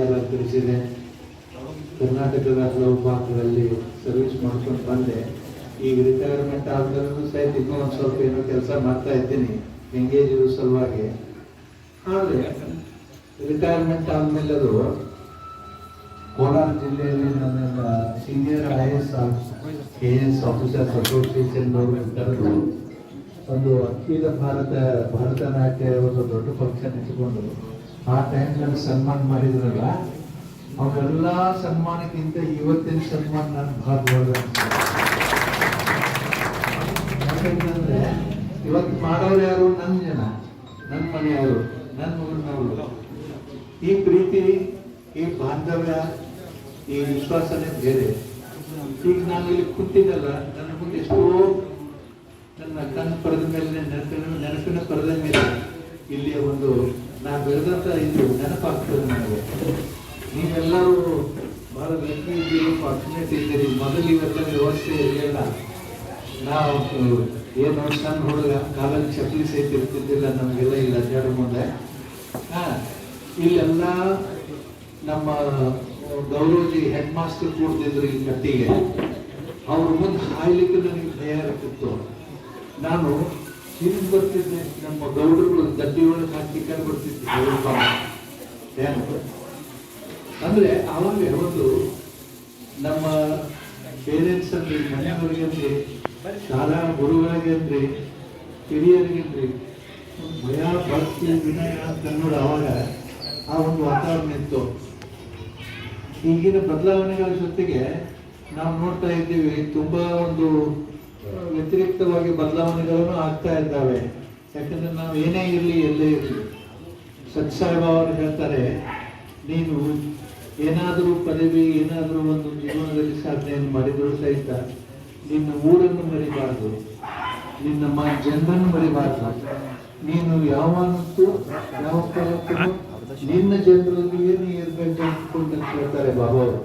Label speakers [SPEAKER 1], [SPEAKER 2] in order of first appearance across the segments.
[SPEAKER 1] ಹುದ್ದೆ ತಿಳಿಸಿದೆ. ಕರ್ನಾಟಕದ ಹಲವು ಭಾಗಗಳಲ್ಲಿ ಸರ್ವಿಸ್ ಮಾಡ್ಕೊಂಡು ಬಂದೆ. ಈಗ ರಿಟೈರ್ಮೆಂಟ್ ಆದ್ರೂ ಸಹಿತ ಇನ್ನೂ ಒಂದು ಸ್ವಲ್ಪ ಏನೋ ಕೆಲಸ ಮಾಡ್ತಾ ಇದ್ದೀನಿ ಎಂಗೇಜ್ ಇರೋ ಸಲುವಾಗಿ. ಆದರೆ ರಿಟೈರ್ಮೆಂಟ್ ಆದಮೇಲೆ ಅದು ಕೋಲಾರ ಜಿಲ್ಲೆಯಲ್ಲಿ ನನ್ನ senior I S K S officers association ಕರೆದು ಒಂದು ಅಖಿಲ ಭಾರತ ಭರತನಾಟ್ಯ ಒಂದು ದೊಡ್ಡ ಫಂಕ್ಷನ್ ಇಟ್ಕೊಂಡು ಆ ಟೈಮ್ನಲ್ಲಿ ಸನ್ಮಾನ ಮಾಡಿದ್ರಲ್ಲ, ಅವರೆಲ್ಲ ಸನ್ಮಾನಕ್ಕಿಂತ ಇವತ್ತಿನ ಸನ್ಮಾನ ನನ್ನ ಭಾಳ ಇವತ್ತು ಮಾಡೋರು ಯಾರು? ನನ್ನ ಜನ ನನ್ನ ಮನೆಯವರು ನನ್ನ ಊರಿನವರು. ಈ ಪ್ರೀತಿ, ಈ ಬಾಂಧವ್ಯ, ಈ ವಿಶ್ವಾಸನೇ ಬೇರೆ. ಈಗ ನಾನು ಇಲ್ಲಿ ಕೂತಿದ್ದಲ್ಲ, ನನ್ನ ಮುಂದೆ ಎಷ್ಟೋ ನನ್ನ ಕಣ್ಣು ಪಡೆದ ಮೇಲೆ ನೆನಪಿನ ನೆನಪಿನ ಪಡೆದ ಮೇಲೆ ಇಲ್ಲಿಯ ಒಂದು ನಾನು ಬೆಳೆದಂತ ಇದು ನೆನಪಾಗ್ತದೆ ನನಗೆ. ನೀವೆಲ್ಲರೂ ಬಹಳ ಲಕ್ಕಿ ಇದ್ದೀರಿ ಫಾರ್ಚುನೇಟ್ ಇದ್ದೀರಿ. ಮೊದಲು ಇವೆಲ್ಲ ವ್ಯವಸ್ಥೆ ಇರಲಿಲ್ಲ. ನಾವು, ಏನು ಸಣ್ಣ ಹುಡುಗ, ಕಾಲಲ್ಲಿ ಚಪ್ಪಲಿ ಸಹಿತ ಇರ್ತಿದ್ದಿಲ್ಲ, ನಮಗೆಲ್ಲ ಇಲ್ಲ ಅಡ್ಡಾಡೋ ಮುಂದೆ. ಹಾಂ, ಇಲ್ಲೆಲ್ಲ ನಮ್ಮ ಗೌರವಜಿ ಹೆಡ್ ಮಾಸ್ಟರ್ ಕೂಡ್ತಿದ್ರು ಈ ಕಟ್ಟಿಗೆ. ಅವ್ರ ಮುಂದೆ ಹಾಯ್ಲಿಕ್ಕೆ ನನಗೆ ಭಯ ಇರ್ತಿತ್ತು ನಾನು ಹಿಂದೆ ಬರ್ತಿದ್ದೆ. ನಮ್ಮ ಗೌಡರು ದಡ್ಡಿ ಒಳಗೆ ಹಾಕಿ ಕರ್ ಬರ್ತಿದ್ದೆ? ಅಂದ್ರೆ ಅವಾಗ ಒಂದು ನಮ್ಮ ಪೇರೆಂಟ್ಸ್ ಅಂದ್ರೆ ಮನೆಯವರಿಗಂದ್ರೆ, ಶಾಲಾ ಗುರುಗಳಿಗಂದ್ರೆ ಹಿರಿಯರಿಗೆ ಅಂದ್ರೆ ಭಯ, ಭಕ್ತಿ, ವಿನಯ ಅಂತ ನೋಡಿ ಅವಾಗ ಆ ಒಂದು ವಾತಾವರಣ ಇತ್ತು. ಈಗಿನ ಬದಲಾವಣೆಗಳ ಜೊತೆಗೆ ನಾವು ನೋಡ್ತಾ ಇದ್ದೀವಿ, ತುಂಬಾ ಒಂದು ವ್ಯತಿರಿಕ್ತವಾಗಿ ಬದಲಾವಣೆಗಳನ್ನು ಆಗ್ತಾ ಇದ್ದಾವೆ. ಯಾಕಂದ್ರೆ ನಾವು ಏನೇ ಇರಲಿ, ಎಲ್ಲೇ ಇರಲಿ. ಸತ್ಸಾಯಿಬಾಬಾ ಅವರು ಹೇಳ್ತಾರೆ, ನೀನು ಏನಾದರೂ ಪದವಿ, ಏನಾದರೂ ಒಂದು ಜೀವನದಲ್ಲಿ ಸಾಧನೆಯನ್ನು ಮಾಡಿದರೂ ಸಹಿತ ನಿನ್ನ ಊರನ್ನು ಮರಿಬಾರ್ದು, ನಿನ್ನ ಮ, ಜನರನ್ನು ಮರಿಬಾರ್ದು. ನೀನು ಯಾವತ್ತೂ ಯಾವ ನಿನ್ನ ಜನರಲ್ಲಿ ಏನು ಇರ್ಬೇಕು ಅಂತ ಹೇಳ್ತಾರೆ ಬಾಬಾ ಅವರು.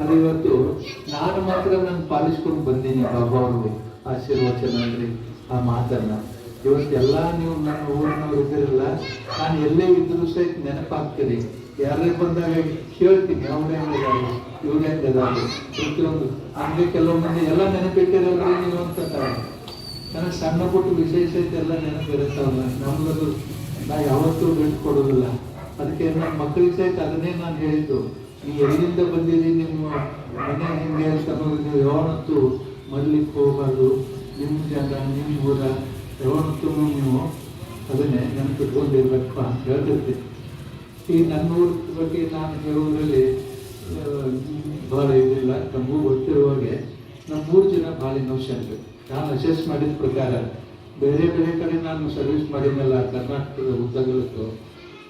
[SPEAKER 1] ಅದು ಇವತ್ತು ನಾನು ಮಾತ್ರ ನಾನು ಪಾಲಿಸ್ಕೊಂಡು ಬಂದೀನಿ ಬಾಬಾ ಆಶೀರ್ವಚನ ಅಂದ್ರೆ ಆ ಮಾತನ್ನ. ಇವತ್ತು ಎಲ್ಲ ನೀವು ನನ್ನ ಊರಿನವ್ರು ಇದ್ದಿರಲ್ಲ, ನಾನು ಎಲ್ಲೇ ಇದ್ದರೂ ಸಹಿತ ನೆನಪಾಗ್ತೀನಿ ಯಾರೇ ಬಂದಾಗ ಕೇಳ್ತೀನಿ, ಅವ್ರು ಹೆಂಗಿದ್ದಾರೆ ಇವ್ರು ಹೆಂಗಿದ್ದಾರೆ ಪ್ರತಿಯೊಂದು ಕೆಲವು ಮಂದಿ ಎಲ್ಲ ನೆನಪಿಟ್ಟಿರಲ್ಲ ನೀವು ಅಂತ ನನಗೆ ಸಣ್ಣ ಪುಟ್ಟ ವಿಶೇಷ ಎಲ್ಲ ನೆನಪಿರುತ್ತಲ್ಲ ನಮ್ಮದು ನಾ ಯಾವತ್ತೂ ಬಿಟ್ಟು ಕೊಡೋದಿಲ್ಲ ಅದಕ್ಕೆ ನನ್ನ ಮಕ್ಕಳಿಗೆ ಸಹಿತ ಅದನ್ನೇ ನಾನು ಹೇಳಿದ್ದು. ನೀವು ಎಲ್ಲಿಂದ ಬಂದಿರಿ? ನಿಮ್ಮ ಮನೆ ಹೆಂಗೆ ಅಂತ ಅನ್ನೋದು ನೀವು ಯಾವತ್ತೂ ಮರ್ಲಿಕ್ಕೆ ಹೋಗಬಾರ್ದು. ನಿಮ್ಮ ಜಾಗ, ನಿಮ್ಮ ಊರ, ಯಾವತ್ತೂ ನೀವು ಅದನ್ನೇ ನೆನಪಿಟ್ಕೊಂಡಿರ್ಬೇಕು ಅಂತ ಹೇಳ್ತಿರ್ತೀನಿ ಈ ನನ್ನ ಊರ ಬಗ್ಗೆ ನಾನು ಹೇಳುವುದರಲ್ಲಿ ಭಾಳ ಇದಿಲ್ಲ. ನಮಗೂ ಗೊತ್ತಿರುವಾಗೆ ನಮ್ಮ ಮೂರು ಜನ ಭಾಳ ಇನ್ನೋಷನ್ ನಾನು ಅಸೆಸ್ ಮಾಡಿದ ಪ್ರಕಾರ ಬೇರೆ ಬೇರೆ ಕಡೆ ನಾನು ಸರ್ವಿಸ್ ಮಾಡಿದ್ನಲ್ಲ ಕರ್ನಾಟಕದ ಉದ್ದಗಲಕ್ಕೂ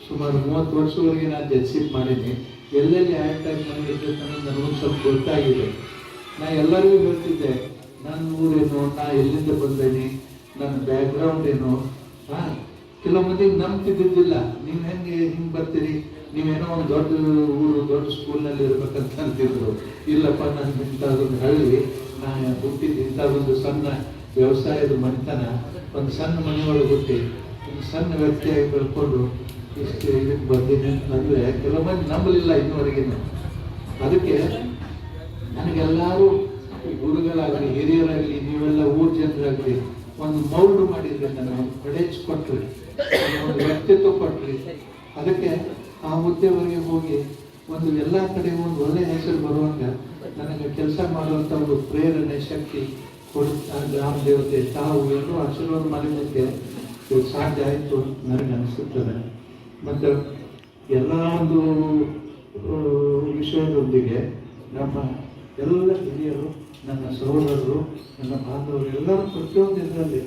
[SPEAKER 1] ಸುಮಾರು ಮೂವತ್ತು ವರ್ಷವರೆಗೆ ನಾನು ಜಡ್ಶಿಪ್ ಮಾಡೀನಿ ಎಲ್ಲೆಲ್ಲಿ ಆ್ಯಕ್ಟ್ ಆಗಿ ನನಗೆ ನನಗೊಂದು ಸ್ವಲ್ಪ ಗೊತ್ತಾಗಿದೆ. ನಾ ಎಲ್ಲರಿಗೂ ಹೇಳ್ತಿದ್ದೆ, ನನ್ನ ಊರೇನು, ನಾ ಎಲ್ಲಿಂದ ಬಂದೇನೆ, ನನ್ನ ಬ್ಯಾಕ್ಗ್ರೌಂಡ್ ಏನು? ಹಾ, ಕೆಲವು ಮಂದಿಗೆ ನಂಬ್ತಿದ್ದಿದ್ದಿಲ್ಲ ನೀವು ಹೆಂಗೆ ಹಿಂಗೆ ಬರ್ತೀರಿ? ನೀವೇನೋ ಒಂದು ದೊಡ್ಡ ಊರು, ದೊಡ್ಡ ಸ್ಕೂಲ್ನಲ್ಲಿ ಇರ್ಬೇಕಂತ ಅಂತಿದ್ರು. ಇಲ್ಲಪ್ಪ ನಾನು ಇಂಥದ್ದೊಂದು ಹಳ್ಳಿ, ನಾ ಹುಟ್ಟಿದ್ದು ಇಂಥದ್ದೊಂದು ಸಣ್ಣ ವ್ಯವಸಾಯದ ಮನೆತನ, ಒಂದು ಸಣ್ಣ ಮನೆಯೊಳಗೆ ಹುಟ್ಟಿ, ಒಂದು ಸಣ್ಣ ವ್ಯಕ್ತಿಯಾಗಿ ಬೆಳ್ಕೊಂಡು ಇಷ್ಟು ಇದಕ್ಕೆ ಬಂದಿದೆ ಅಂದರೆ ಕೆಲವು ಮಂದಿ ನಂಬಲಿಲ್ಲ ಇನ್ನುವರೆಗಿನ ಅದಕ್ಕೆ ನನಗೆಲ್ಲರೂ ಗುರುಗಳಾಗಲಿ, ಹಿರಿಯರಾಗಲಿ, ನೀವೆಲ್ಲ ಊರ್ ಜನರಾಗಲಿ ಒಂದು ಮೌಲ್ಡ್ ಮಾಡಿದ್ರೆ ನನಗೆ ಒಂದು ಕಡೆಜ್ ಒಂದು ವ್ಯಕ್ತಿತ್ವ ಕೊಟ್ರಿ. ಅದಕ್ಕೆ ಆ ಹುದ್ದೆವರೆಗೆ ಹೋಗಿ ಒಂದು ಎಲ್ಲ ಕಡೆ ಒಂದು ಒಳ್ಳೆ ಹೆಸರು ಬರುವಾಗ ನನಗೆ ಕೆಲಸ ಮಾಡುವಂಥ ಒಂದು ಪ್ರೇರಣೆ, ಶಕ್ತಿ ಕೊಡ್ತಾ ರಾಮ ಗ್ರಾಮ ದೇವತೆ ತಾವು ಎಲ್ಲರೂ ಆಶೀರ್ವಾದ ಮಾಡಿದ್ದಕ್ಕೆ ಸಾಧ್ಯ ಆಯಿತು ನನಗೆ ಅನಿಸುತ್ತದೆ. ಮತ್ತು ಎಲ್ಲ ಒಂದು ವಿಷಯದೊಂದಿಗೆ ನಮ್ಮ ಎಲ್ಲ ಹಿರಿಯರು, ನನ್ನ ಸಹೋದರರು, ನನ್ನ ಬಾಂಧವರು ಎಲ್ಲರೂ ಪ್ರತಿಯೊಂದು ಇದರಲ್ಲಿ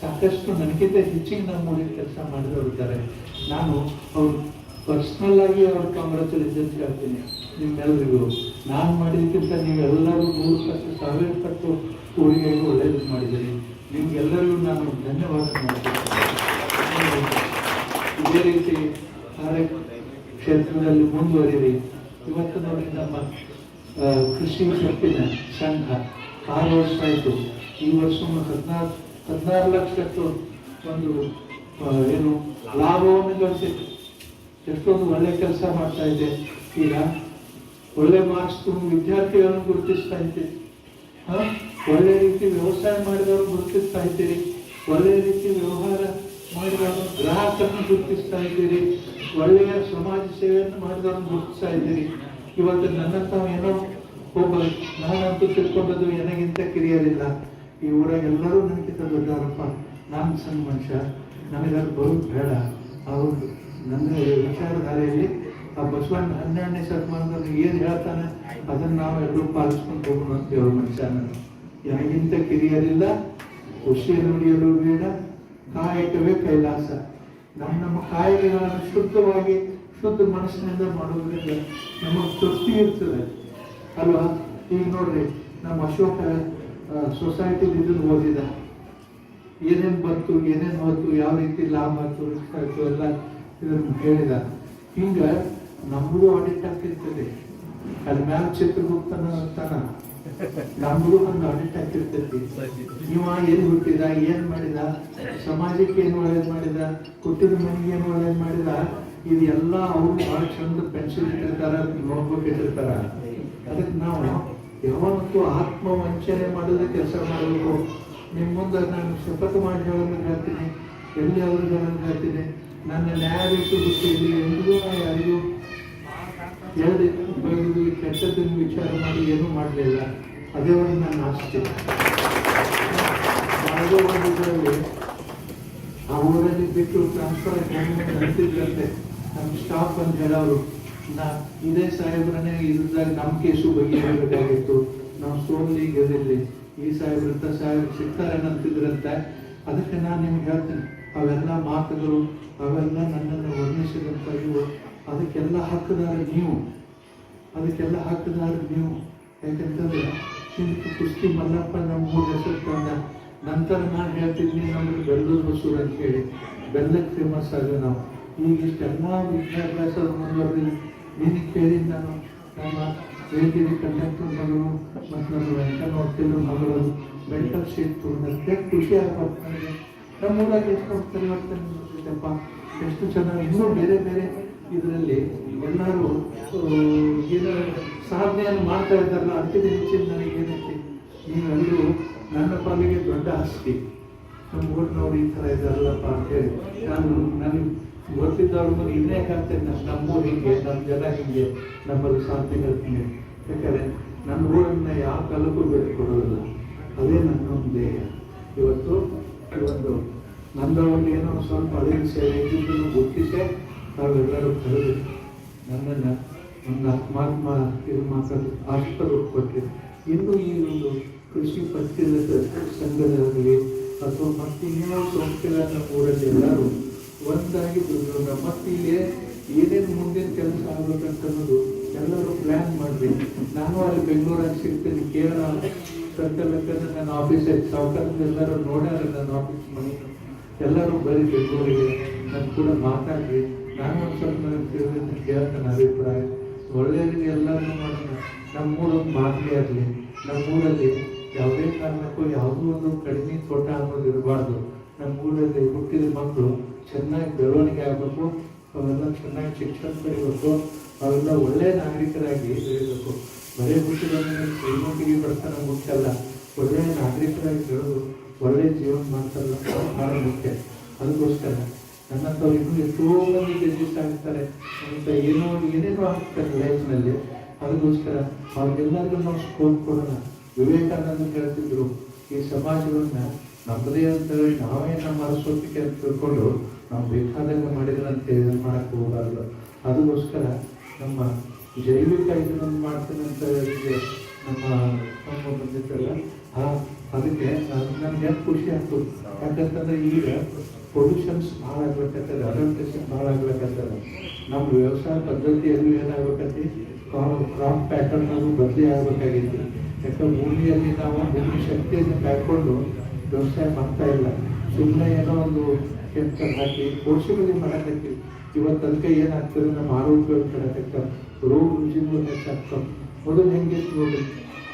[SPEAKER 1] ಸಾಕಷ್ಟು ನನಗಿಂತ ಹೆಚ್ಚಿಗೆ ನಮ್ಮ ಊರಿಗೆ ಕೆಲಸ ಮಾಡಿದವರು ಇದ್ದಾರೆ ನಾನು ಅವ್ರು ಪರ್ಸ್ನಲ್ ಆಗಿ ಅವ್ರ ಕಾಂಗ್ರೆಸ್ ಹೇಳ್ತೀನಿ ನಿಮ್ಮೆಲ್ಲರಿಗೂ ನಾನು ಮಾಡಿದ್ದಕ್ಕಿಂತ ನೀವೆಲ್ಲರೂ ನೂರು ಪಟ್ಟು ಸಾವಿರ ಪಟ್ಟು ಊರಿಗೆ ಒಳ್ಳೇದು ಮಾಡಿದ್ದೀನಿ ನಿಮ್ಗೆಲ್ಲರಿಗೂ ನಾನು ಧನ್ಯವಾದ ಮಾಡ್ತೀನಿ. ಇದೇ ರೀತಿ ಕ್ಷೇತ್ರದಲ್ಲಿ ಮುಂದುವರಿರಿ. ಇವತ್ತು ನೋಡಿ ನಮ್ಮ ಕೃಷಿ ಸೊಪ್ಪಿನ ಸಂಘ ಆರು ವರ್ಷ ಆಯಿತು. ಈ ವರ್ಷ ಹದಿನಾರು ಹದಿನಾರು ಲಕ್ಷಕ್ಕೆ ಒಂದು ಏನು ಲಾಭವನ್ನು ಗಳಿಸಿತ್ತು. ಎಷ್ಟೊಂದು ಒಳ್ಳೆ ಕೆಲಸ ಮಾಡ್ತಾ ಇದೆ. ಈಗ ಒಳ್ಳೆ ಮಾರ್ಕ್ಸ್ ವಿದ್ಯಾರ್ಥಿಗಳನ್ನು ಗುರುತಿಸ್ತಾ ಇದ್ದೀರಿ. ಒಳ್ಳೆ ರೀತಿ ವ್ಯವಸಾಯ ಮಾಡಿದವರು ಗುರುತಿಸ್ತಾ ಇದ್ದೀರಿ. ಒಳ್ಳೆ ರೀತಿ ವ್ಯವಹಾರ ಮಾಡಿದವರು ಗ್ರಾಹಕರನ್ನು ಗುರುತಿಸ್ತಾ ಇದ್ದೀರಿ. ಒಳ್ಳೆಯ ಸಮಾಜ ಸೇವೆಯನ್ನು ಮಾಡಿದಾಗ ಗುರುತಿಸ್ತಾ ಇದ್ದೀರಿ. ಇವತ್ತು ನನ್ನಂತ ಏನೋ ಒಬ್ಬ ನಾನಂತೂ ತಿಳ್ಕೊಂಡದ್ದು ನನಗಿಂತ ಕಿರಿಯರಿಲ್ಲ. ಈ ಊರಾಗ ಎಲ್ಲರೂ ನನಗಿಂತ ದೊಡ್ಡವರಪ್ಪ. ನಾನು ಸಣ್ಣ ಮನುಷ್ಯ. ನನಗದು ಬರೋದು ಬೇಡ. ಅವರು ನನ್ನ ವಿಚಾರಧಾರೆಯಲ್ಲಿ ಆ ಬಸವಣ್ಣ ಹನ್ನೆರಡನೇ ಶತಮಾನದಲ್ಲಿ ಏನು ಹೇಳ್ತಾನೆ? ಅದನ್ನು ನಾವು ಎಲ್ಲರೂ ಪಾಲಿಸ್ಕೊಂಡು ಹೋಗೋಣ ಹೇಳೋ ಮನುಷ್ಯ. ನಾನು ನನಗಿಂತ ಕಿರಿಯರಿಲ್ಲ ಖುಷಿಯಲ್ಲಿ ನುಡಿಯಲು ಬೇಡ ಕಾಯಕವೇ ಕೈಲಾಸ ನಮ್ಮ ನಮ್ಮ ಕಾಯಕಗಳನ್ನು ಶುದ್ಧವಾಗಿ, ಶುದ್ಧ ಮನಸ್ಸಿನಿಂದ ಮಾಡೋದ್ರಿಂದ ನಮಗೆ ತೃಪ್ತಿ ಇರ್ತದೆ. ಅಲ್ವಾ? ಈಗ ನೋಡ್ರಿ, ನಮ್ಮ ಅಶೋಕ ಸೊಸೈಟಿ ಇದನ್ನು ಓದಿದ. ಏನೇನು ಬಂತು, ಏನೇನು ಹೋಯ್ತು ಯಾವ ರೀತಿ ಲಾಭ ಆಯಿತು, ರಿಸ್ಕ್ ಆಯಿತು, ಎಲ್ಲ ಇದನ್ನು ಹೇಳಿದ. ಹಿಂಗೆ ನಮಗೂ ಆಡಿಟ್ ಆಗ್ತಿರ್ತದೆ. ಅಲ್ಲಿ ಮ್ಯಾಲ ಚಿತ್ರಗುಪ್ತನ ಅಂತಾನ ನಮಗೂ ಒಂದು ಅಡಿಟ್ ಆಗ್ತಿರ್ತೈತಿ ಇವ ಎಲ್ಲಿ ಹುಟ್ಟಿದ, ಏನ್ ಮಾಡಿದ, ಸಮಾಜಕ್ಕೆ ಏನು ಒಳ್ಳೇದ್ ಮಾಡಿದ ಕೊಟ್ಟಿದ ಮನೆಗೆ ಏನು ಒಳ್ಳೇದ್ ಮಾಡಿದ ಇದೆಲ್ಲ ಅವ್ರು ಬಹಳ ಚಂದ ಪೆನ್ಸಿಲ್ ಇಟ್ಟಿರ್ತಾರ ನೋಟ್ಬುಕ್ ಇಟ್ಟಿರ್ತಾರ. ಅದಕ್ಕೆ ನಾವು ಯಾವತ್ತೂ ಆತ್ಮ ವಂಚನೆ ಮಾಡೋದೇ ಕೆಲಸ ಮಾಡಬೇಕು. ನಿಮ್ಮ ಮುಂದೆ ನಾನು ಶಪಥ ಮಾಡಿ ಹೇಳೋದನ್ನ ಹೇಳ್ತೀನಿ. ಎಲ್ಲಿ ಅವ್ರಿಗೆ ಹೇಳೋದನ್ನ ಹೇಳ್ತೀನಿ. ನನ್ನ ನ್ಯಾಯಾಧೀಶ ಇಲ್ಲಿ ಎಂದಿಗೂ ನಾನು ಯಾರಿಗೂ ಹೇಳಿದೆ ಬೈದು ಕೆಟ್ಟದನ್ನು ವಿಚಾರ ಮಾಡಿ ಏನೂ ಮಾಡಲಿಲ್ಲ. ಅದೇ ಒಂದು ನನ್ನ ಆಸ್ತಿ. ಇದರಲ್ಲಿ ಆ ಊರಲ್ಲಿ ಬಿಟ್ಟು ಟ್ರಾನ್ಸ್ಫರ್ ಅಂತಿದ್ರಂತೆ ನಮ್ಮ ಸ್ಟಾಫ್ ಅಂತ ಹೇಳೋರು ನಾ ಇದೇ ಸಾಹೇಬ್ರನ್ನೇ ಇದ್ದಾಗ ನಮ್ಮ ಕೇಸು ಬಗೆಹರಿಬೇಕಾಗಿತ್ತು ನಾವು ಸೋಲ್ಲಿ ಗೆದಿರಲಿ ಈ ಸಾಹೇಬ್ರಂತ ಸಾಹೇಬ್ ಸಿಗ್ತಾರೆ ಅಂತಿದ್ರಂತೆ ಅದಕ್ಕೆ ನಾನು ನಿಮ್ಗೆ ಹೇಳ್ತೀನಿ. ಅವೆಲ್ಲ ಮಾತುಗಳು, ಅವೆಲ್ಲ ನನ್ನನ್ನು ವರ್ಣಿಸಿದಂಥ ಇವು ಅದಕ್ಕೆಲ್ಲ ಹಕ್ಕದಾರ ನೀವು. ಅದಕ್ಕೆಲ್ಲ ಹಾಕಿದಾರು ನೀವು. ಯಾಕಂತಂದ್ರೆ ಹಿಂದಕ್ಕೆ ಕುಸ್ತಿ ಮಲ್ಲಪ್ಪ ನಮ್ಮ ಮೂರು ಹೆಸರು ತಂದ ನಂತರ ನಾನು ಹೇಳ್ತಿದ್ದೀನಿ ನಮ್ಗೆ ಬೆಲ್ಲೂರು ಬಸೂರು ಅಂತ ಹೇಳಿ. ಬೆಲ್ಲಕ್ಕೆ ಫೇಮಸ್ ಆಗ ನಾವು. ಈಗ ಇಷ್ಟೆಲ್ಲ ವಿದ್ಯಾಭ್ಯಾಸದ ಮುಂದುವರೆದಿಲ್ಲ ನಿನಗೆ ಕೇಳಿ ನಾನು ನಮ್ಮ ವೇದಿಕೆ ಕಂಡಕ್ಟರ್ ಮಗಳು ಮತ್ತು ನಮ್ಮ ವೆಂಕಟ ನೋಡ್ತಿದ್ರು ಮಗಳು ಮೆಂಟಲ್ ಶೀಟ್ ನನಗೆ ಖುಷಿ ಆಗ್ಬಾರ್ದು ನನಗೆ ನಮ್ಮೂರಾಗ ಎಷ್ಟು ಪರಿವರ್ತನೆ ಎಷ್ಟು ಚೆನ್ನಾಗಿ ಇನ್ನೂ ಬೇರೆ ಬೇರೆ ಇದರಲ್ಲಿ ಎಲ್ಲರೂ ಏನು ಸಾಧನೆಯನ್ನು ಮಾಡ್ತಾ ಇದ್ದಾರಲ್ಲ, ಅಂತಿದ ಹೆಚ್ಚಿನ ನನಗೆ ಏನೈತಿ? ನೀವೆಲ್ಲರೂ ನನ್ನ ಪಾಲಿಗೆ ದೊಡ್ಡ ಆಸ್ತಿ. ನಮ್ಮ ಊರಿನವ್ರು ಈ ಥರ ಇದ್ದಾರಲ್ಲಪ್ಪ ಅಂತೇಳಿ. ನಾನು, ನನಗೆ ಗೊತ್ತಿದ್ದವ್ರ ಮೇಲೆ ಇನ್ನೇ ಕಾಣ್ತೇನೆ ನಮ್ಮ ನಮ್ಮೂರು ಹಿಂಗೆ ನಮ್ಮ ಜನ ಹಿಂಗೆ, ನಮ್ಮಲ್ಲಿ ಶಾಂತಿ ಹೇಳ್ತೀನಿ ಯಾಕಂದರೆ ನನ್ನ ಊರನ್ನ ಯಾವ ಕಾಲಕ್ಕೂ ಬಿಟ್ಟು ಕೊಡೋದಿಲ್ಲ. ಅದೇ ನನ್ನ ಒಂದು ಧ್ಯೇಯ. ಇವತ್ತು ಒಂದು ನಂದರಲ್ಲಿ ಏನೋ ಸ್ವಲ್ಪ ಅದೇ ವಿಷಯ ಇದ್ದಿದ್ದನ್ನು ಗುರುತಿಸೇ ನಾವೆಲ್ಲರೂ ಕರೆದು ನನ್ನನ್ನು ನನ್ನ ಆತ್ಮಾತ್ಮ ಇದು ಮಾತಾಡಿ ಆಶೀರ್ವಾದ ಕೊಟ್ಟಿದೆ ಇನ್ನು ಈ ಒಂದು ಕೃಷಿ ಪತ್ತಿನ ಸಂಘದಲ್ಲಿ ಅಥವಾ ಮತ್ತೆ ಇನ್ನೂ ಸಂಸ್ಥೆಗಳ ನಮ್ಮ ಎಲ್ಲರೂ ಒಂದಾಗಿ ದುಡ್ಡು ಮತ್ತೆ ಇಲ್ಲಿ ಏನೇನು ಮುಂದಿನ ಕೆಲಸ ಆಗಬೇಕಂತನ್ನೋದು ಎಲ್ಲರೂ ಪ್ಲ್ಯಾನ್ ಮಾಡಿದೆ ನಾನು ಅಲ್ಲಿ ಬೆಂಗಳೂರಲ್ಲಿ ಸಿಗ್ತೀನಿ ಕೇರಳ ಸರ್ಕಲ್ ಯಾಕಂದ್ರೆ ನನ್ನ ಆಫೀಸ್ ಐತೆ ಸಾವಿರದ ಎಲ್ಲರೂ ನೋಡ್ಯಾರ ನನ್ನ ಆಫೀಸ್ ಮನೆ. ಎಲ್ಲರೂ ಬರೀ ಬೆಂಗಳೂರಿಗೆ ನಾನು ಕೂಡ ಮಾತಾಡ್ರಿ ನಾನು ಒಂದು ಸ್ವಲ್ಪ ತಿಳಿದ ಕೇಳ್ತಾನೆ ಅಭಿಪ್ರಾಯ. ಒಳ್ಳೆಯದಿಗೆ ಎಲ್ಲರೂ ಮಾಡೋಣ. ನಮ್ಮೂರೊಂದು ಮಾದರಿ ಆಗಲಿ, ನಮ್ಮೂರಲ್ಲಿ ಯಾವುದೇ ಕಾರಣಕ್ಕೂ ಯಾವುದೋ ಒಂದು ಕಡಿಮೆ ತೋಟ ಅನ್ನೋದು ಇರಬಾರ್ದು. ನಮ್ಮೂರಲ್ಲಿ ಹುಟ್ಟಿದ ಮಕ್ಕಳು ಚೆನ್ನಾಗಿ ಬೆಳವಣಿಗೆ ಆಗಬೇಕು, ಅವೆಲ್ಲ ಚೆನ್ನಾಗಿ ಶಿಕ್ಷಣ ಪಡಿಬೇಕು, ಅವೆಲ್ಲ ಒಳ್ಳೆಯ ನಾಗರಿಕರಾಗಿ ಬೆಳೀಬೇಕು. ಬರೀ ಹುಟ್ಟಿದ ಶ್ರೀಮಂತಿಗೆ ಬರ್ತಾನೆ ಮುಖ್ಯ ಅಲ್ಲ. ಒಳ್ಳೆಯ ನಾಗರಿಕರಾಗಿ ಬೆಳೆದು ಒಳ್ಳೆಯ ಜೀವನ ಮಾಡ್ತಾರೆ ಭಾಳ ಮುಖ್ಯ. ಅದಕ್ಕೋಸ್ಕರ ನನ್ನಂಥವ್ರು ಇನ್ನೂ ಎಷ್ಟೋ ಮಂದಿ ಅಡ್ಜಸ್ಟ್ ಆಗ್ತಾರೆ. ಅಂತ ಏನೋ ಏನೇನೋ ಆಗ್ತಾರೆ ಲೈಫ್ನಲ್ಲಿ ಅದಕ್ಕೋಸ್ಕರ ಅವ್ರಿಗೆಲ್ಲರಿಗೂ ನಾವು ಸ್ಕೋಪ್ ಕೊಡೋಣ ವಿವೇಕಾನಂದ ಹೇಳ್ತಿದ್ರು ಈ ಸಮಾಜವನ್ನ ನಮ್ಮದೇ ಅಂತ ಹೇಳಿ ನಾವೇ ನಮ್ಮ ಅರಸೋಪಿಕೆ ಅಂತ ತಿಳ್ಕೊಂಡು ನಾವು ಬೇಕಾದಾಗ ಮಾಡಿದ್ರಂತೆ ಇದನ್ನು ಮಾಡಕ್ಕೆ ಹೋಗಬಾರ್ದು. ಅದಕ್ಕೋಸ್ಕರ ನಮ್ಮ ಜೈವಿಕ ಇದನ್ನು ಮಾಡ್ತೀನಿ ಅಂತ ಹೇಳಿದ್ರೆ ನಮ್ಮ ನಮ್ಮ ಬಂದಿದ್ದಲ್ಲ ಅದಕ್ಕೆ ನನಗೆ ಖುಷಿ ಆಗ್ತದೆ ಯಾಕಂತಂದ್ರೆ ಈಗ ಪೊಲ್ಯೂಷನ್ಸ್ ಭಾಳ ಆಗ್ಬೇಕಂತದೆ ಅಡಾಪ್ಟೇಷನ್ ಭಾಳ ಆಗ್ಬೇಕಂತದೆ ನಮ್ಮ ವ್ಯವಸಾಯ ಪದ್ಧತಿಯಲ್ಲೂ ಏನಾಗ್ಬೇಕೈತಿ ಕ್ರಾಪ್ ಕ್ರಾಪ್ ಪ್ಯಾಟರ್ನಲ್ಲೂ ಬದಲಿ ಆಗಬೇಕಾಗಿತ್ತು. ಯಾಕಂದ್ರೆ ಭೂಮಿಯಲ್ಲಿ ನಾವು ಭೂಮಿ ಶಕ್ತಿಯನ್ನು ಕಾಯ್ಕೊಂಡು ವ್ಯವಸಾಯ ಮಾಡ್ತಾ ಇಲ್ಲ. ಸುಮ್ಮನೆ ಏನೋ ಒಂದು ಕೆಮಿಕಲ್ ಹಾಕಿ ಪೋಷಕರಿಗೆ ಮಾಡಕತ್ತೀವಿ ಇವತ್ತು ಅದಕ್ಕೆ ಏನಾಗ್ತದೆ? ನಮ್ಮ ಆರೋಗ್ಯಗಳು ಕೆಡಕತ್ತ. ರೋಗ ರುಜಿಗಳು ಹೆಚ್ಚಾಗ್ತಾವೆ ಮೊದಲು ಹೆಂಗಿತ್ತು ನೋಡಿ?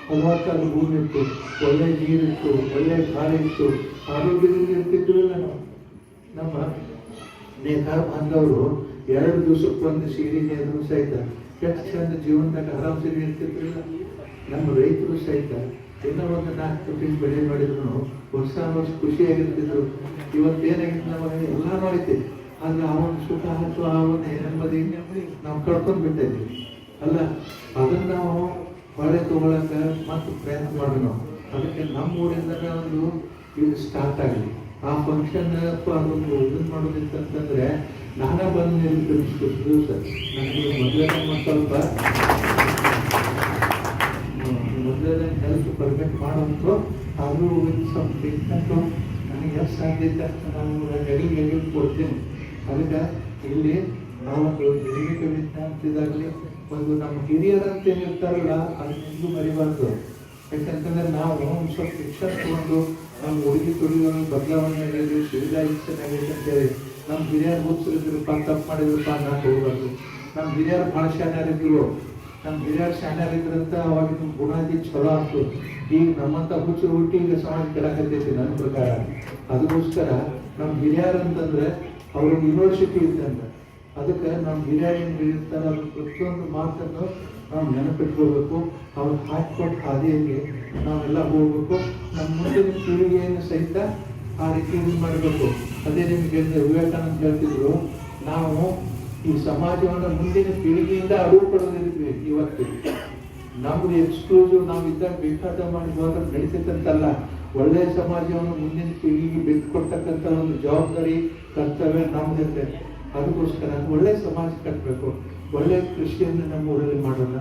[SPEAKER 1] ಫಲವತ್ತಾದ ಭೂಮಿ ಇತ್ತು ಒಳ್ಳೆ ನೀರಿತ್ತು, ಒಳ್ಳೆ ಗಾಳಿ ಇತ್ತು. ಆರೋಗ್ಯದಿಂದ ಇರ್ತಿದ್ವಿಲ್ಲ ನಾವು. ನಮ್ಮ ನೇಕಾರ ಬಂದವರು ಎರಡು ದಿವಸಕ್ಕೆ ಒಂದು ಸೀರೆಗೆ ಎದುರು ಸಹಿತ ಕೆಟ್ಟ ಚಂದ ಜೀವನದಾಗ ಆರಾಮ್ ಸೀರೆ ಇರ್ತಿರ್ಲಿಲ್ಲ. ನಮ್ಮ ರೈತರು ಸಹಿತ ಇನ್ನೂ ಒಂದು ನಾಲ್ಕು ಕೋಟಿ ಬೆಳೆ ಮಾಡಿದ್ರು, ಹೊಸ ವರ್ಷ ಖುಷಿಯಾಗಿರ್ತಿದ್ರು. ಇವತ್ತು ನಮ್ಮ ನಮಗೆ ನೋಡಿದ್ದೆ ಆದ್ರೆ ಅವನ ಸುಖ ಅಥವಾ ಅವನ ನೆಮ್ಮದಿ ನಾವು ಕಳ್ಕೊಂಡು ಬಿಟ್ಟಿದ್ವಿ ಅಲ್ಲ, ಅದನ್ನ ನಾವು ಹೊಳೆ ತಗೊಳಕ ಮತ್ತು ಪ್ರಯತ್ನ ಮಾಡೋಣ. ಅದಕ್ಕೆ ನಮ್ಮ ಊರಿಂದ ಒಂದು ಇದು ಸ್ಟಾರ್ಟ್ ಆಗಲಿ ಆ ಫಂಕ್ಷನ್ ಅಥವಾ ಅದೊಂದು ಇದನ್ನು ಮಾಡೋದಿತ್ತಂತಂದ್ರೆ ನಾನೇ ಬಂದು ನಿಲ್ತಿರ್ಸ್ತು ಸರ್. ನನಗೆ ಮೊದಲೇ ಒಂದು ಸ್ವಲ್ಪ ಮೊದಲೇ ಹೆಲ್ತ್ ಪರ್ಫೆಕ್ಟ್ ಮಾಡೋಂತು ಅದು ಒಂದು ಸ್ವಲ್ಪ ಅಂತ ನನಗೆ ಎಷ್ಟು ಸಾಧ್ಯತೆ ಅಂತ ನಾನು ರೆಡಿ ರೆಡಿ ಕೊಡ್ತೀನಿ. ಅದಕ್ಕೆ ಇಲ್ಲಿ ನಾವೊಂದು ದೈಹಿಕ ವಿಜ್ಞಾನದಾಗಲಿ ಒಂದು ನಮ್ಮ ಹಿರಿಯರಂತ ಏನಿರ್ತಾರಲ್ಲ ಅದನ್ನು ಮರಿಬಾರ್ದು. ಯಾಕಂತಂದ್ರೆ ನಾವು ಒಂದು ಸ್ವಲ್ಪ ಶಿಕ್ಷಣ ತಗೊಂಡು ನಮ್ಮ ಹುಡುಗಿ ತುಳಿಗಳು ಬದಲಾವಣೆ ಆಗಲಿ ಸಿವಿಲೈಸೇಷನ್ ಆಗೈತೆ ಅಂತೇಳಿ ನಮ್ಮ ಹಿರಿಯರು ಮುಚ್ಚಿದ್ರಪ್ಪ ತಪ್ಪು ಮಾಡಿದ್ರಪ್ಪ ಅನ್ನಕ್ಕೆ ಹೋಗ್ಬಾರ್ದು. ನಮ್ಮ ಹಿರಿಯರು ಭಾಳ ಶಾನ್ಯಾರಿದ್ರು ನಮ್ಮ ಹಿರಿಯರು ಶಾನ್ಯಾರಿದ್ರಂತ ನಮ್ಮ ಬುನಾದಿ ಚಲೋ ಆಯ್ತು ಈಗ ನಮ್ಮಂತ ಹುಚ್ಚರು ಹುಟ್ಟಿ ಈಗ ಸಮಾಜ ಕೆಳಕತ್ತೈತಿ ನನ್ನ ಪ್ರಕಾರ. ಅದಕ್ಕೋಸ್ಕರ ನಮ್ಮ ಹಿರಿಯರು ಅಂತಂದ್ರೆ ಅವ್ರಿಗೆ ಯೂನಿವರ್ಸಿಟಿ ಇದ್ದಂತ ಅದಕ್ಕೆ ನಮ್ಮ ಹಿರಿಯರು ಏನು ಹೇಳಿರ್ತಾರೆ ಪ್ರತಿಯೊಂದು ಮಾತನ್ನು ನಾವು ನೆನಪಿಟ್ಕೋಬೇಕು ಅವ್ರು ಹಾಕಿಕೊಟ್ಟ ಹಾದಿಯಲ್ಲಿ ನಾವೆಲ್ಲ ಹೋಗ್ಬೇಕು. ನಮ್ಮ ಮುಂದಿನ ಪೀಳಿಗೆಯನ್ನು ಸಹಿತ ಆ ರೀತಿ ಇದು ಮಾಡಬೇಕು. ಅದೇ ನಿಮ್ಗೆ ವಿವೇಕಾನಂದ ಹೇಳ್ತಿದ್ರು, ನಾವು ಈ ಸಮಾಜವನ್ನು ಮುಂದಿನ ಪೀಳಿಗೆಯಿಂದ ಅರಿವು ಪಡೆದಿದ್ವಿ ಇವತ್ತು. ನಮ್ದು ಎಕ್ಸ್ಕ್ಲೂಸಿವ್ ನಾವು ಇದ್ದಾಗ ಬೇಕಾದ ಮಾಡಿ ಹೋದ್ರೆ ನಡೀತೈತಂತಲ್ಲ ಒಳ್ಳೆಯ ಸಮಾಜವನ್ನು ಮುಂದಿನ ಪೀಳಿಗೆಗೆ ಬಿಟ್ಟುಕೊಡ್ತಕ್ಕಂಥ ಒಂದು ಜವಾಬ್ದಾರಿ, ಕರ್ತವ್ಯ ನಮ್ಮದಿದೆ ಅದಕ್ಕೋಸ್ಕರ ಒಳ್ಳೆ ಸಮಾಜ ಕಟ್ಟಬೇಕು ಒಳ್ಳೆ ಕೃಷಿಯನ್ನು ನಮ್ಮ ಊರಲ್ಲಿ ಮಾಡೋಣ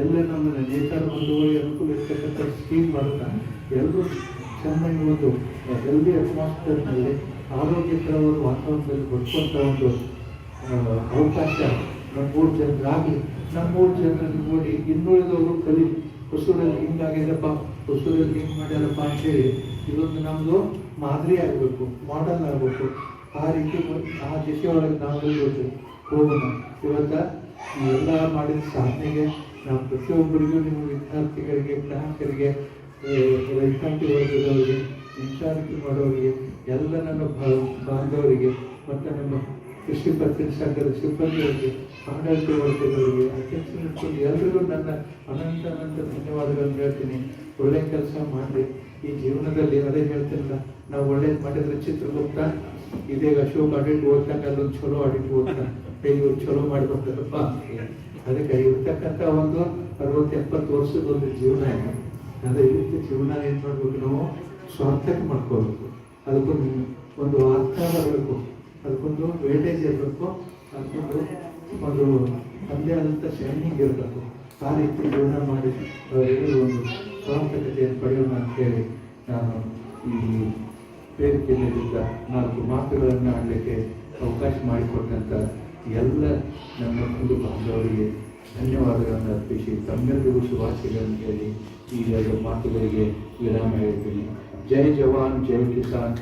[SPEAKER 1] ಎಲ್ಲ ನಮ್ಮ ನೇತಾರ ಒಂದು ಅನುಕೂಲ ಇರ್ತಕ್ಕಂಥ ಸ್ಕೀಮ್ ಮಾಡೋಣ ಎಲ್ಲರೂ ಚೆನ್ನಾಗಿ ಒಂದು ಹೆಲ್ದಿ ಅಟ್ಮಾಸ್ಫಿಯರ್ನಲ್ಲಿ ಆರೋಗ್ಯಕರವಾದ ವಾತಾವರಣದಲ್ಲಿ ಬದುಕುವಂಥ ಒಂದು ಅವಕಾಶ ನಮ್ಮ ಮೂರು ಜನರಾಗಲಿ ನಮ್ಮೂರು ಜನರನ್ನು ನೋಡಿ ಇನ್ನುಳಿದವರು ಕಲಿ, ಹೊಸೂರಲ್ಲಿ ಹಿಂಗಾಗಿದಪ್ಪ ಹೊಸೂರಲ್ಲಿ ಹಿಂಗೆ ಮಾಡ್ಯಾರಪ್ಪ ಅಂತೇಳಿ ಇದೊಂದು ನಮ್ಮದು ಮಾದರಿ ಆಗಬೇಕು ಮಾಡಲ್ ಆಗಬೇಕು. ಆ ರೀತಿ ಆ ದಿಶೆಯೊಳಗೆ ನಾವು ಹೋಗೋಣ. ಇವತ್ತ ಈ ಎಲ್ಲ ಮಾಡಿದ ಸಾಧನೆಗೆ ನಾವು ಪ್ರತಿಯೊಬ್ಬರಿಗೂ ನಿಮ್ಮ ವಿದ್ಯಾರ್ಥಿಗಳಿಗೆ, ಗ್ರಾಹಕರಿಗೆ ರೈತಾಪಿ ವರ್ಗದವರಿಗೆ ಇನ್ಶಾರಿಟಿ ಮಾಡೋರಿಗೆ, ಎಲ್ಲ ನನ್ನ ಬಾಂಧವರಿಗೆ, ಮತ್ತು ನಮ್ಮ ಕೃಷಿ ಪತ್ರಿಕೆ ಸಂಘದ ಸಿಬ್ಬಂದಿಗಳಿಗೆ ಆಡಳಿತ ವರ್ಗದವರಿಗೆ ಅಧ್ಯಕ್ಷರು ಎಲ್ಲರಿಗೂ ನನ್ನ ಅನಂತ ಅನಂತ ಧನ್ಯವಾದಗಳನ್ನು ಹೇಳ್ತೀನಿ. ಒಳ್ಳೆ ಕೆಲಸ ಮಾಡಿ ಈ ಜೀವನದಲ್ಲಿ ಅದೇ ಹೇಳ್ತಿಲ್ಲ ನಾವು ಒಳ್ಳೇದು ಮಾಡಿದ್ರೆ ಚಿತ್ರಗುಪ್ತ, ಇದೀಗ ಅಶೋಕ್ ಆಡಿಟ್ ಓದ್ತಾನೆ ಅಲ್ಲೊಂದು ಚಲೋ ಆಡಿಟ್ ಓದ್ತಾನೆ ಇವ್ರು ಚಲೋ ಮಾಡಿಬಿಡ್ತಾರಪ್ಪ ಅದಕ್ಕೆ ಇರ್ತಕ್ಕಂಥ ಒಂದು ಅರವತ್ತು ಎಪ್ಪತ್ತು ವರ್ಷದ ಒಂದು ಜೀವನ ಇದೆ. ಅದೇ ರೀತಿ ಜೀವನ ಏನು ಮಾಡ್ಬೇಕು ನಾವು? ಸ್ವಾರ್ಥಕ್ಕೆ ಮಾಡ್ಕೋಬೇಕು. ಅದಕ್ಕೊಂದು ಒಂದು ಅರ್ಥ ಬರಬೇಕು ಅದಕ್ಕೊಂದು ವೇಟೇಜ್ ಇರಬೇಕು. ಅದಕ್ಕೊಂದು ಒಂದು ತಂದೆ ಆದಂಥ ಶೈನಿಂಗ್ ಇರಬೇಕು. ಆ ರೀತಿ ಜೀವನ ಮಾಡಿ ಒಂದು ಸ್ವಾರ್ಥಕತೆಯನ್ನು ಪಡೆಯೋಣ ಅಂತ ಹೇಳಿ ನಾನು ಈ ವೇದಿಕೆಯಲ್ಲಿದ್ದ ನಾಲ್ಕು ಮಾತುಗಳನ್ನು ಆಡಲಿಕ್ಕೆ ಅವಕಾಶ ಮಾಡಿಕೊಟ್ಟಂಥ ಎಲ್ಲ ನಮ್ಮ ಒಂದು ಬಾಂಧವರಿಗೆ ಧನ್ಯವಾದಗಳನ್ನು ಅರ್ಪಿಸಿ ತಮ್ಮೆಲ್ಲರಿಗೂ ಶುಭಾಶಯಗಳನ್ನು ಹೇಳಿ ಈ ಎರಡು ಮಾತುಗಳಿಗೆ ವಿರಾಮ ಹೇಳ್ತೀನಿ. ಜೈ ಜವಾನ್, ಜೈ ಕಿಸಾನ್.